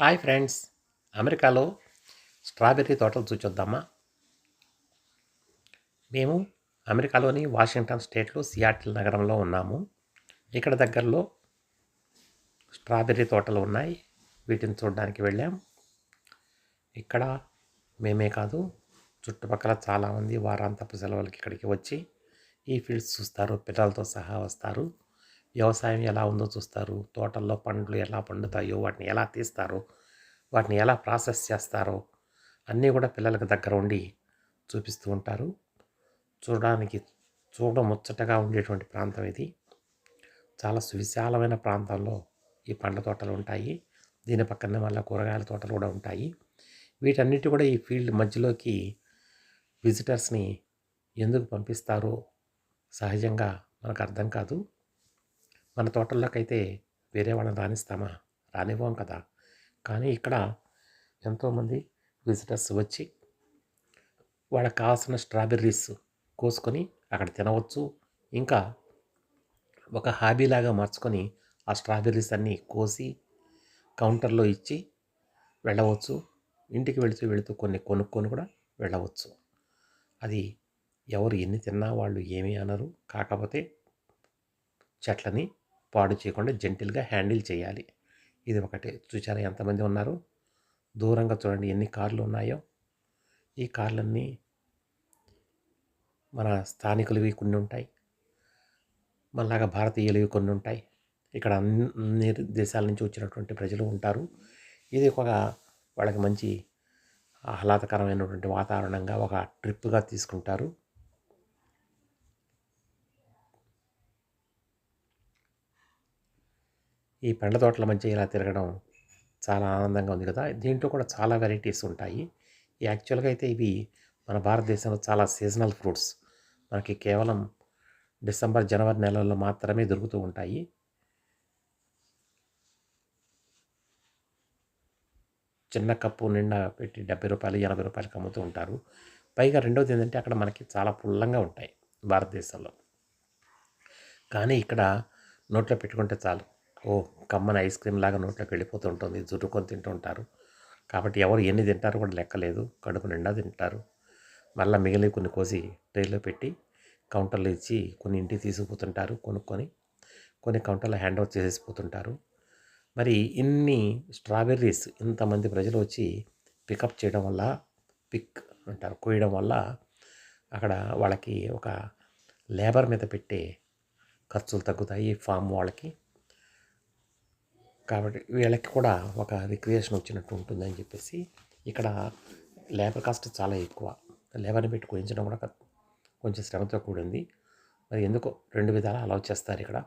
Hi friends. అమెరికాలో strawberry తోటలు చూచొద్దామా మేము అమెరికాలోని వాషింగ్టన్ స్టేట్లో సియాటిల్ నగరంలో ఉన్నాము. ఇక్కడ దగ్గరలో స్ట్రాబెర్రీ తోటలు ఉన్నాయి. వీటిని చూడడానికి వెళ్ళాం. ఇక్కడ మేమే కాదు చుట్టుపక్కల చాలామంది వారాంతపు సెలవులకి ఇక్కడికి వచ్చి ఈ ఫీల్డ్స్ చూస్తారు పిల్లలతో సహా వస్తారు. వ్యవసాయం ఎలా ఉందో చూస్తారు. తోటల్లో పండ్లు ఎలా పండుతాయో వాటిని ఎలా తీస్తారో వాటిని ఎలా ప్రాసెస్ చేస్తారో అన్నీ కూడా పిల్లలకు దగ్గర ఉండి చూపిస్తూ ఉంటారు. చూడడానికి చూడ ముచ్చటగా ఉండేటువంటి ప్రాంతం ఇది. చాలా సువిశాలమైన ప్రాంతంలో ఈ పండ్ల తోటలు ఉంటాయి. దీని పక్కనే మళ్ళీ కూరగాయల తోటలు కూడా ఉంటాయి. వీటన్నిటి కూడా ఈ ఫీల్డ్ మధ్యలోకి విజిటర్స్ని ఎందుకు పంపిస్తారో సహజంగా మనకు అర్థం కాదు. మన తోటల్లోకైతే వేరే వాళ్ళని రాణిస్తామా రానివ్వం కదా. కానీ ఇక్కడ ఎంతోమంది విజిటర్స్ వచ్చి వాళ్ళకి కావాల్సిన స్ట్రాబెర్రీస్ కోసుకొని అక్కడ తినవచ్చు. ఇంకా ఒక హాబీలాగా మార్చుకొని ఆ స్ట్రాబెర్రీస్ అన్నీ కోసి కౌంటర్లో ఇచ్చి వెళ్ళవచ్చు. ఇంటికి వెళుతూ వెళుతూ కొన్ని కొనుక్కొని కూడా వెళ్ళవచ్చు. అది ఎవరు ఎన్ని తిన్నా వాళ్ళు ఏమీ అనరు. కాకపోతే చెట్లని పాడు చేయకుండా జెంటిల్గా హ్యాండిల్ చేయాలి. ఇది ఒకటి. చూసారా ఎంతమంది ఉన్నారు? దూరంగా చూడండి ఎన్ని కార్లు ఉన్నాయో. ఈ కార్లన్నీ మన స్థానికులవి కొన్ని ఉంటాయి. మనలాగా భారతీయులవి కొన్ని ఉంటాయి. ఇక్కడ అన్ని దేశాల నుంచి వచ్చినటువంటి ప్రజలు ఉంటారు. ఇది ఒక వాళ్ళకి మంచి ఆహ్లాదకరమైనటువంటి వాతావరణంగా ఒక ట్రిప్గా తీసుకుంటారు. ఈ పండ్ల తోటల మధ్య ఇలా తిరగడం చాలా ఆనందంగా ఉంది కదా! దీంట్లో కూడా చాలా వెరైటీస్ ఉంటాయి. యాక్చువల్గా అయితే ఇవి మన భారతదేశంలో చాలా సీజనల్ ఫ్రూట్స్. మనకి కేవలం డిసెంబర్ జనవరి నెలల్లో మాత్రమే దొరుకుతూ ఉంటాయి. చిన్న కప్పు నిండా పెట్టి డెబ్బై రూపాయలు ఎనభై రూపాయలకి అమ్ముతూ ఉంటారు. పైగా రెండవది ఏంటంటే అక్కడ మనకి చాలా పుల్లంగా ఉంటాయి భారతదేశంలో. కానీ ఇక్కడ నోట్లో పెట్టుకుంటే చాలు. ఓ కమ్మని ఐస్ క్రీమ్ లాగా నోట్లోకి వెళ్ళిపోతూ ఉంటుంది జుట్టుకొని తింటూ ఉంటారు కాబట్టి ఎవరు ఎన్ని తింటారు కూడా లెక్కలేదు కడుపు నిండా తింటారు. మళ్ళీ మిగిలి కొన్ని కోసి ట్రైలో పెట్టి కౌంటర్లో ఇచ్చి కొన్ని ఇంటికి తీసుకుపోతుంటారు కొనుక్కొని కొన్ని కౌంటర్లో హ్యాండ్ ఓవర్ చేసేసిపోతుంటారు. మరి ఇన్ని స్ట్రాబెర్రీస్ ఇంతమంది ప్రజలు వచ్చి పికప్ చేయడం వల్ల పిక్ అంటారు కోయడం వల్ల అక్కడ వాళ్ళకి ఒక లేబర్ మీద పెట్టే ఖర్చులు తగ్గుతాయి ఫామ్ వాళ్ళకి. కాబట్టి వీళ్ళకి కూడా ఒక రిక్రియేషన్ వచ్చినట్టు ఉంటుందని చెప్పేసి ఇక్కడ లేబర్ కాస్ట్ చాలా ఎక్కువ. లేబర్ని పెట్టి కోయించడం కూడా కొంచెం శ్రమతో కూడింది. మరి ఎందుకో రెండు విధాలు అలౌ చేస్తారు ఇక్కడ.